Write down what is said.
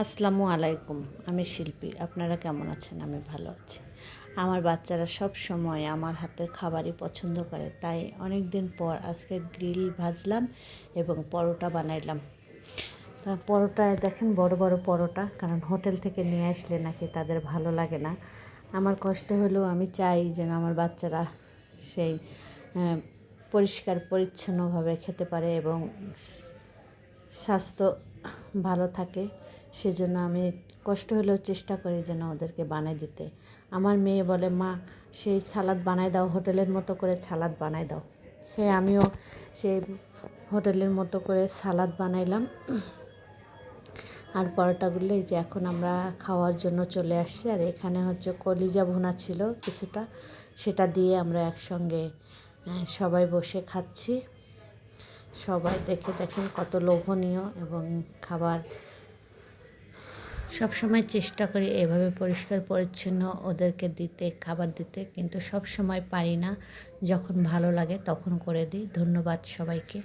আসসালামু আলাইকুম, আমি শিল্পী। আপনারা কেমন আছেন? আমি ভালো আছি। আমার বাচ্চারা সব সময় আমার হাতের খাবারই পছন্দ করে, তাই অনেক দিন পর আজকে গ্রিল ভাজলাম এবং পরোটা বানাইলাম। পরোটায় দেখেন বড় বড় পরোটা, কারণ হোটেল থেকে নিয়ে আসলে নাকি তাদের ভালো লাগে না। আমার কষ্ট হলেও আমি চাই যেন আমার বাচ্চারা সেই পরিষ্কার পরিচ্ছন্নভাবে খেতে পারে এবং স্বাস্থ্য ভালো থাকে। সেজন্য আমি কষ্ট হলেও চেষ্টা করি যেন ওদেরকে বানিয়ে দিতে। আমার মেয়ে বলে, মা, সেই সালাদ বানাই দাও, হোটেলের মতো করে সালাদ বানাই দাও। সে আমিও সেই হোটেলের মতো করে সালাদ বানাইলাম। আর পরোটাগুলো যে এখন আমরা খাওয়ার জন্য চলে আসছি। আর এখানে হচ্ছে কলিজা ভুনা ছিল কিছুটা। সেটা দিয়ে আমরা একসঙ্গে সবাই বসে খাচ্ছি। সবাই দেখে দেখেন কত লোভনীয় এবং খাবার সব সময় চেষ্টা করি এভাবে পরিষ্কার, পরিচ্ছন্ন ওদেরকে দিতে, খাবার দিতে, কিন্তু সব সময় পারি না। যখন ভালো লাগে তখন করে দিই। ধন্যবাদ সবাইকে।